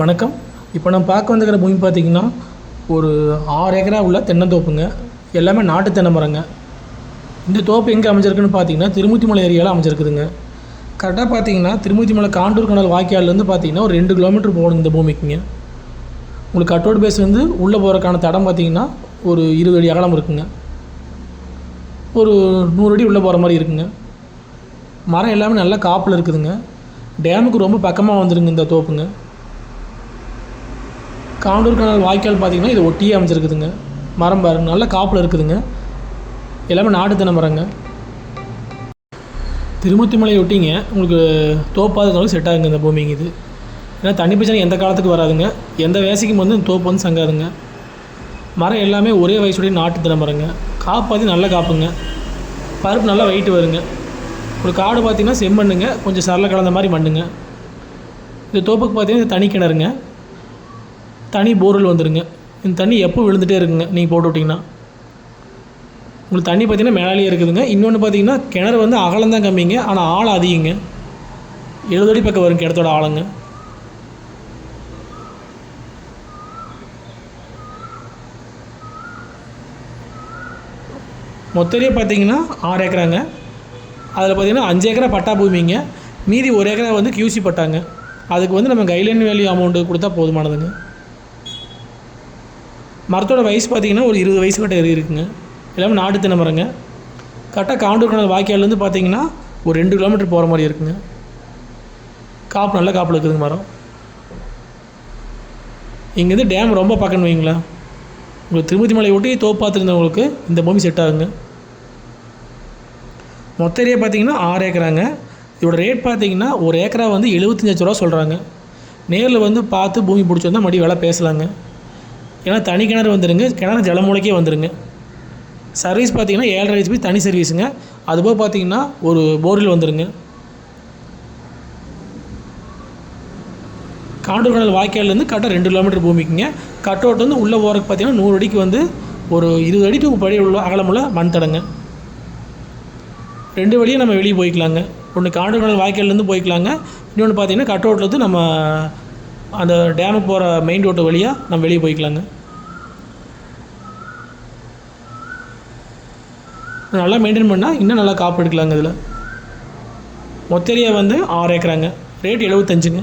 வணக்கம். இப்போ நம்ம பார்க்க வந்துக்கிற பூமி பார்த்திங்கன்னா ஒரு ஆறு ஏக்கரா உள்ள தென்னந்தோப்புங்க. எல்லாமே நாட்டு தென்னை மரங்க. இந்த தோப்பு எங்கே அமைஞ்சிருக்குன்னு பார்த்தீங்கன்னா திருமுத்திமலை ஏரியாவில் அமைஞ்சிருக்குதுங்க. கரெக்டாக பார்த்தீங்கன்னா திருமுத்திமலை காண்டூர் கணல் வாய்க்கால்லேருந்து பார்த்தீங்கன்னா ஒரு ரெண்டு கிலோமீட்டர் போகணும் இந்த பூமிக்குங்க. உங்களுக்கு கட்டோடு பேஸ் வந்து உள்ளே போகிறக்கான தடம் பார்த்தீங்கன்னா ஒரு இருபது அடி அகலம் இருக்குங்க. ஒரு நூறு அடி உள்ளே போகிற மாதிரி இருக்குங்க. மரம் எல்லாமே நல்லா காப்பில் இருக்குதுங்க. டேமுக்கு ரொம்ப பக்கமாக வந்துருங்க இந்த தோப்புங்க. காண்டூர் கனல் வாய்க்கால் பார்த்தீங்கன்னா இது ஒட்டியே அமைஞ்சிருக்குதுங்க. மரம் பாருங்க நல்ல காப்பில் இருக்குதுங்க. எல்லாமே நாட்டு தென்னை மரங்க. திருமுத்திமலை ஒட்டிங்க உங்களுக்கு தோப்பாததுனாலும் செட் ஆகுங்க இந்த பூமிங்க இது. ஏன்னா தண்ணி பிரச்சனை எந்த காலத்துக்கு வராதுங்க. எந்த வேசைக்கும் வந்து இந்த தோப்பு வந்து சங்காதுங்க. மரம் எல்லாமே ஒரே வயசுடைய நாட்டு தென்னை மரங்க. காப்பாற்றி நல்ல காப்புங்க. பருப்பு நல்லா வெயிட்டு வருங்க. ஒரு காடு பார்த்தீங்கன்னா செம்மண்ணுங்க. கொஞ்சம் சரள கலந்த மாதிரி மண்ணுங்க. இந்த தோப்புக்கு பார்த்தீங்கன்னா தனி கிணறுங்க தனி போர்வெல் வந்துடுங்க இந்த தண்ணி எப்போ விழுந்துகிட்டே இருக்குங்க நீங்கள் போட்டு விட்டிங்கன்னா. உங்களுக்கு தண்ணி பார்த்தீங்கன்னா மேலேயே இருக்குதுங்க. இன்னொன்று பார்த்தீங்கன்னா கிணறு வந்து அகலம் தான் கம்மிங்க ஆனால் ஆழம் அதிகங்க. எழுபது அடி பக்கம் வரும் கிணத்தோட ஆழங்க. மொத்தரியே பார்த்தீங்கன்னா ஆறு ஏக்கராங்க. அதில் பார்த்தீங்கன்னா அஞ்சு ஏக்கரா பட்டா பூமிங்க. மீதி ஒரு ஏக்கரா வந்து கியூசி பட்டாங்க. அதுக்கு வந்து நம்ம கைட்லைன் வேல்யூ அமௌண்ட்டு கொடுத்தா போதுமானதுங்க. மரத்தோட வயசு பார்த்திங்கன்னா ஒரு இருபது வயசு கிட்ட இருக்குங்க. எல்லாமே நாட்டு தினமரங்க மரங்க. கரெக்டாக காண்டூர் வாய்க்காலேருந்து வாய்க்கால்லேருந்து பார்த்தீங்கன்னா ஒரு ரெண்டு கிலோமீட்டர் போகிற மாதிரி இருக்குங்க. காப்பு நல்ல காப்பில் இருக்குதுங்க மரம். இங்கேருந்து டேம் ரொம்ப பக்கம்னு வைங்களா உங்களுக்கு திருப்பதி மலை ஒட்டி தோப்பு பார்த்துருந்தவங்களுக்கு இந்த பூமி செட் ஆகுங்க. மொத்த ஏரியா பார்த்தீங்கன்னா ஆறு ஏக்கராங்க. இதோட ரேட் பார்த்தீங்கன்னா ஒரு ஏக்கரா வந்து எழுபத்தஞ்சு லட்ச ரூபா சொல்கிறாங்க நேரில் வந்து பார்த்து பூமி பிடிச்சிருந்தா மறுபடியும் வேலை பேசலாங்க. ஏன்னா தனி கிணறு வந்துடுங்க கிணறு ஜலமூலைக்கே வந்துடுங்க சர்வீஸ் பார்த்தீங்கன்னா ஏழரை ஹெச்பி தனி சர்வீஸுங்க அதுபோக பார்த்தீங்கன்னா ஒரு போரில் வந்துடுங்க காண்டூர் கடல் வாய்க்கால்லேருந்து கரெக்டாக ரெண்டு கிலோமீட்டர் பூமிக்குங்க. கட் அவுட் வந்து உள்ளே போகிறக்கு பார்த்தீங்கன்னா நூறு அடிக்கு வந்து ஒரு இருபது அடி டு படி உள்ள அகலமுள்ள மண் தடங்க. ரெண்டு வழியும் நம்ம வெளியே போய்க்கலாங்க. ஒன்று காண்டூர் கடல் வாய்க்கால்லேருந்து போய்க்கலாங்க. இன்னொன்று பார்த்தீங்கன்னா கட் அவுட்லேருந்து நம்ம அந்த டேமுக்கு போகிற மெயின் ரோட்டு வழியாக நம்ம வெளியே போய்க்கலாங்க. நல்லா மெயின்டைன் பண்ணால் இன்னும் நல்லா காப்பு எடுக்கலாங்க இதில். மொத்த ஏரியா வந்து ஆறு ஏக்கராங்க. ரேட் எழுபத்தஞ்சுங்க